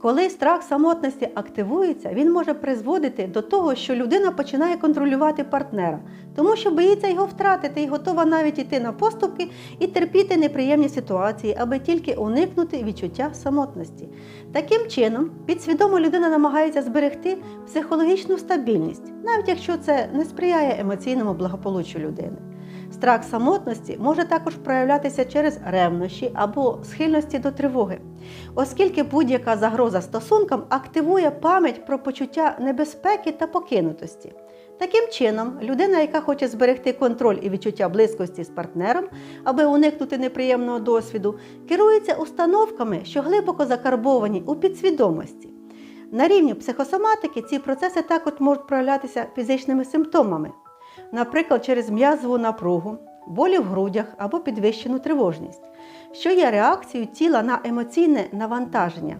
Коли страх самотності активується, він може призводити до того, що людина починає контролювати партнера, тому що боїться його втратити і готова навіть йти на поступки і терпіти неприємні ситуації, аби тільки уникнути відчуття самотності. Таким чином, підсвідомо людина намагається зберегти психологічну стабільність, навіть якщо це не сприяє емоційному благополуччю людини. Страх самотності може також проявлятися через ревнощі або схильності до тривоги, оскільки будь-яка загроза стосункам активує пам'ять про почуття небезпеки та покинутості. Таким чином, людина, яка хоче зберегти контроль і відчуття близькості з партнером, аби уникнути неприємного досвіду, керується установками, що глибоко закарбовані у підсвідомості. На рівні психосоматики ці процеси також можуть проявлятися фізичними симптомами, наприклад, через м'язову напругу, болі в грудях або підвищену тривожність, що є реакцією тіла на емоційне навантаження.